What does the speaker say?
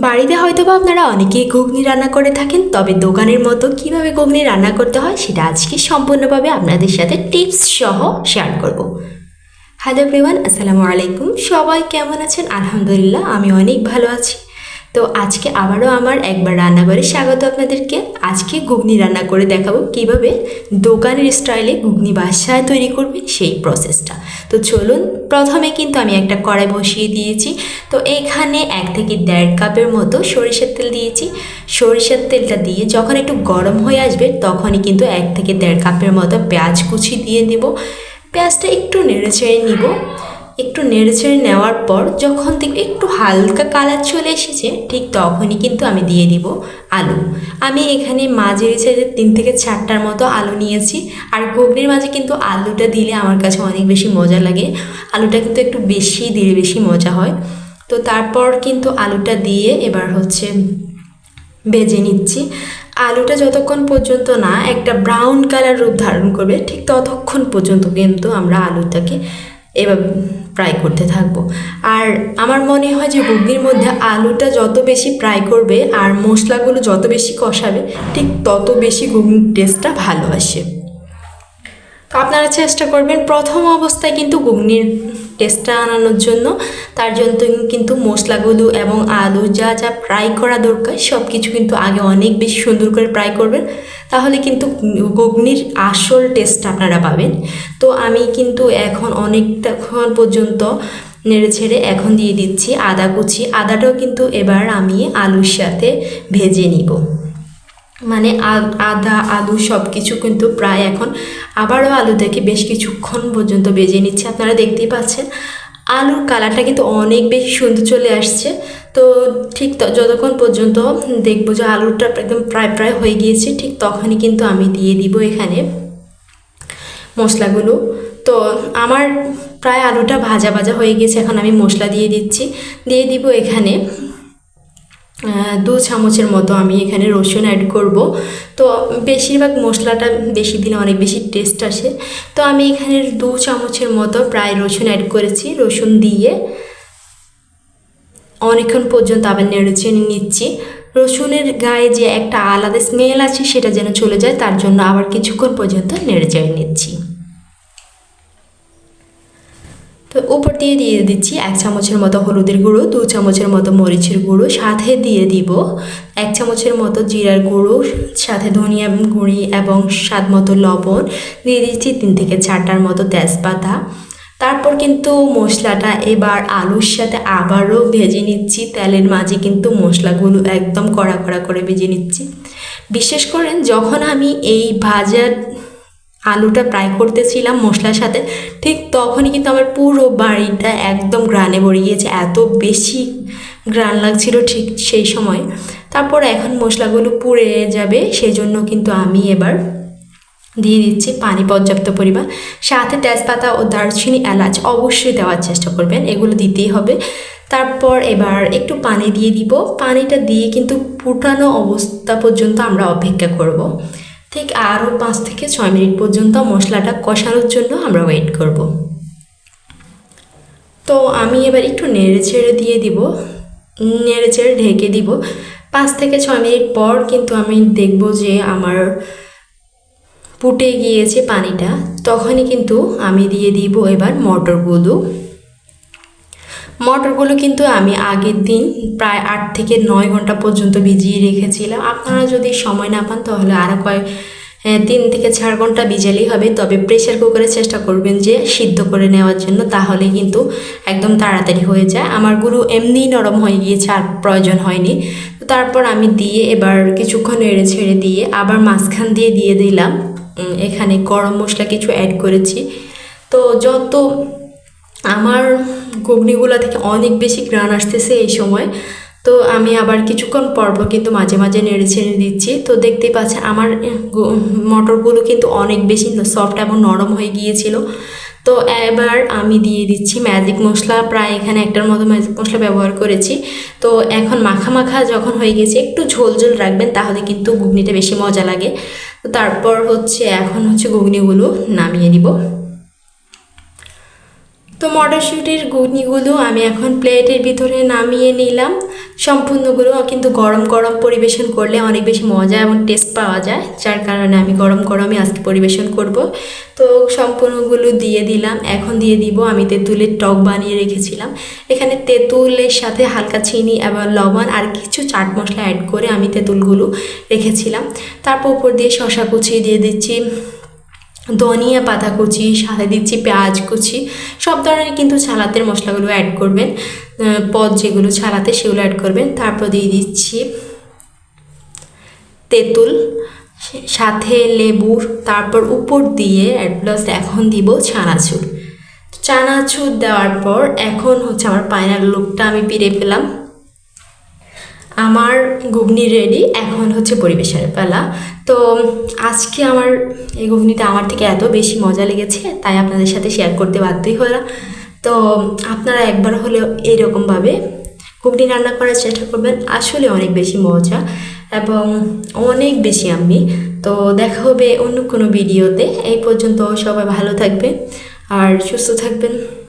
বাড়িতে হয়তো বা আপনারা অনেকেই ঘুগনি রান্না করে থাকেন, তবে দোকানের মতো কীভাবে ঘুগনি রান্না করতে হয় সেটা আজকে সম্পূর্ণভাবে আপনাদের সাথে টিপস সহ শেয়ার করব। হ্যালো এভরিওয়ান, আসসালামু আলাইকুম। সবাই কেমন আছেন? আলহামদুলিল্লাহ, আমি অনেক ভালো আছি। তো আজকে আবারও আমার একবার রান্নাঘরে স্বাগত আপনাদেরকে। আজকে ঘুগনি রান্না করে দেখাবো কীভাবে দোকানের স্টাইলে ঘুগনি বাসায় তৈরি করবে সেই প্রসেসটা তো চলুন, প্রথমে কিন্তু আমি একটা কড়াই বসিয়ে দিয়েছি। তো এখানে এক থেকে দেড় কাপের মতো সরিষার তেল দিয়েছি। সরিষার তেলটা দিয়ে যখন একটু গরম হয়ে আসবে, তখনই কিন্তু এক থেকে দেড় কাপের মতো পেঁয়াজ কুচি দিয়ে দেব। পেঁয়াজটা একটু নেড়ে ছেড়ে নিব। একটু নেড়ে ছেড়ে নেওয়ার পর যখন দেখবে একটু হালকা কালার চলে এসেছে, ঠিক তখনই কিন্তু আমি দিয়ে দিব আলু। আমি এখানে মাঝের সাইজের তিন থেকে চারটার মতো আলু নিয়েছি, আর ঘুগনির মাঝে কিন্তু আলুটা দিলে আমার কাছে অনেক বেশি মজা লাগে। আলুটা কিন্তু একটু বেশি দিলে বেশি মজা হয়। তো তারপর কিন্তু আলুটা দিয়ে এবার হচ্ছে ভেজে নিচ্ছি। আলুটা যতক্ষণ পর্যন্ত না একটা ব্রাউন কালার রূপ ধারণ করবে, ঠিক ততক্ষণ পর্যন্ত কিন্তু আমরা আলুটাকে এবার ফ্রাই করতে থাকব। আর আমার মনে হয় যে ঘুগনির মধ্যে আলুটা যত বেশি ফ্রাই করবে আর মশলাগুলো যত বেশি কষাবে, ঠিক তত বেশি ঘুগনির টেস্টটা ভালো আসে। তো আপনারা চেষ্টা করবেন, প্রথম অবস্থায় কিন্তু ঘুগনির টেস্টটা আনানোর জন্য। তার জন্য কিন্তু মশলাগুলো এবং আলু যা যা ফ্রাই করা দরকার সব কিছু কিন্তু আগে অনেক বেশি সুন্দর করে ফ্রাই করবেন। তাহলে কিন্তু ঘুগনির আসল টেস্টটা আপনারা পাবেন। তো আমি কিন্তু এখন অনেকটাক্ষণ পর্যন্ত নেড়ে ছেড়ে এখন দিয়ে দিচ্ছি আদা কুচি। আদাটাও কিন্তু এবার আমি আলুর সাথে ভেজে নিব। মানে আদা আলু সব কিছু কিন্তু প্রায় এখন আবারও আলু থেকে বেশ কিছুক্ষণ পর্যন্ত বেজে নিচ্ছে, আপনারা দেখতেই পাচ্ছেন। আলুর কালারটা কিন্তু অনেক বেশি সুন্দর চলে আসছে। তো ঠিক যতক্ষণ পর্যন্ত দেখব যে আলুটা একদম প্রায় প্রায় হয়ে গিয়েছে, ঠিক তখনই কিন্তু আমি দিয়ে দিব এখানে মশলাগুলো। তো আমার প্রায় আলুটা ভাজা ভাজা হয়ে গেছে এখন আমি মশলা দিয়ে দিচ্ছি। দিয়ে দিব এখানে দু চামচের মতো আমি এখানে রসুন অ্যাড করব। তো বেশিরভাগ মশলাটা বেশি দিলে অনেক বেশি টেস্ট আসে। তো আমি এখানে দু চামচের মতো প্রায় রসুন অ্যাড করেছি, রসুন দিয়ে। অনেকক্ষণ পর্যন্ত আবার নেড়ে চেড়ে নিচ্ছি। রসুনের গায়ে যে একটা আলাদা স্মেল আছে সেটা যেন চলে যায়, তার জন্য আবার কিছুক্ষণ পর্যন্ত নেড়ে চেড়ে নিচ্ছি। তো উপর দিয়ে দিয়ে দিচ্ছি এক চামচের মতো হলুদের গুঁড়ো, দু চামচের মতো মরিচের গুঁড়ো, সাথে দিয়ে দিব এক চামচের মতো জিরার গুঁড়ো, সাথে ধনিয়া গুঁড়ি এবং স্বাদ মতো লবণ। দিয়ে দিচ্ছি তিন থেকে চারটার মতো তেজপাতা। তারপর কিন্তু মশলাটা এবার আলুর সাথে আবারও ভেজে নিচ্ছি। তেলের মাঝে কিন্তু মশলাগুলো একদম কড়া কড়া করে ভেজে নিচ্ছি। বিশেষ করেন যখন আমি এই ভাজার আলুটা ফ্রাই করতেছিলাম মশলার সাথে, ঠিক তখনই কিন্তু আমার পুরো বাড়িটা একদম গ্রানে ভরে গিয়েছে এত বেশি গ্রান লাগছিল ঠিক সেই সময়। তারপর এখন মশলাগুলো পুড়ে যাবে সেই জন্য কিন্তু আমি এবার দিয়ে দিচ্ছি পানি, পর্যাপ্ত পরিমাণ। সাথে তেজপাতা ও দারচিনি এলাচ অবশ্যই দেওয়ার চেষ্টা করবেন, এগুলো দিতেই হবে। তারপর এবার একটু পানি দিয়ে দিব, পানিটা দিয়ে কিন্তু ফুটানো অবস্থা পর্যন্ত আমরা অপেক্ষা করব। ঠিক আরও পাঁচ থেকে ছয় মিনিট পর্যন্ত মশলাটা কষানোর জন্য আমরা ওয়েট করব। তো আমি এবার একটু নেড়ে ছেড়ে দিয়ে দিব, নেড়ে ছেড়ে ঢেকে দিব পাঁচ থেকে ছয় মিনিট পর কিন্তু আমি দেখব যে আমার ফুটে গিয়েছে পানিটা, তখনই কিন্তু আমি দিয়ে দিব এবার মটরগুলো মটরগুলো কিন্তু আমি আগের দিন প্রায় আট থেকে নয় ঘণ্টা পর্যন্ত ভিজিয়ে রেখেছিলাম। আপনারা যদি সময় না পান তাহলে আরও কয়েক তিন থেকে চার ঘণ্টা ভিজালেই হবে। তবে প্রেশার কুকারে চেষ্টা করবেন যে সিদ্ধ করে নেওয়ার জন্য তাহলে কিন্তু একদম তাড়াতাড়ি হয়ে যায়। আমার আমারগুলো এমনিই নরম হয়ে গিয়েছে আর প্রয়োজন হয়নি। তারপর আমি দিয়ে এবার কিছুক্ষণ এড়ে ছেড়ে দিয়ে আবার মাঝখান দিয়ে দিয়ে দিলাম। এখানে গরম মশলা কিছু অ্যাড করেছি। তো যত আমার ঘুগনিগুলো থেকে অনেক বেশি গ্রান আসতেছে এই সময়। তো আমি আবার কিছুক্ষণ পরপর কিন্তু মাঝে মাঝে নেড়ে ছেড়ে দিচ্ছি। তো দেখতেই পাচ্ছেন আমার মটরগুলো কিন্তু অনেক বেশি সফট এবং নরম হয়ে গিয়েছিল। তো এবার আমি দিয়ে দিচ্ছি ম্যাজিক মশলা। প্রায় এখানে একটার মতো ম্যাজিক মশলা ব্যবহার করেছি। তো এখন মাখা মাখা যখন হয়ে গেছে, একটু ঝোল ঝোল রাখবেন, তাহলে কিন্তু ঘুগনিটা বেশি মজা লাগে। তো তারপর হচ্ছে, এখন হচ্ছে ঘুগনিগুলো নামিয়ে নিব। তো মটরশুঁটির গুগনিগুলো আমি এখন প্লেটের ভিতরে নামিয়ে নিলাম। সম্পূর্ণগুলো কিন্তু গরম গরম পরিবেশন করলে অনেক বেশি মজা এবং টেস্ট পাওয়া যায়। যার কারণে আমি গরম গরমই আজকে পরিবেশন করব। তো সম্পূর্ণগুলো দিয়ে দিলাম। এখন দিয়ে দিব আমি তেঁতুলের টক বানিয়ে রেখেছিলাম। এখানে তেঁতুলের সাথে হালকা চিনি এবং লবণ আর কিছু চাট মশলা অ্যাড করে আমি তেঁতুলগুলো রেখেছিলাম। তারপর উপর দিয়ে শশা কুচি দিয়ে দিচ্ছি। ধনিয়া পাতা কুচি সাথে দিচ্ছি, পেঁয়াজ কুচি, সব ধরনের কিন্তু ছালাতের মশলাগুলো অ্যাড করবেন। পদ যেগুলো ছালাতে সেগুলো অ্যাড করবেন। তারপর দিয়ে দিচ্ছি তেঁতুল সাথে লেবুর তারপর উপর দিয়ে প্লাস এখন দিব চানাচুর। চানাচুর দেওয়ার পর এখন হচ্ছে আমার পায়নার লুকটা আমি পেরে পেলাম। আমার ঘুগনি রেডি এখন হচ্ছে পরিবেশনের পালা। তো আজকে আমার এই ঘুগনিটা আমার থেকে এত বেশি মজা লেগেছে, তাই আপনাদের সাথে শেয়ার করতে বাধ্যই হলাম। তো আপনারা একবার হলেও এইরকমভাবে ঘুগনি রান্না করার চেষ্টা করবেন, আসলে অনেক বেশি মজা এবং অনেক বেশি আমি তো দেখা হবে অন্য কোনো ভিডিওতে এই পর্যন্ত সবাই ভালো থাকবে আর সুস্থ থাকবেন।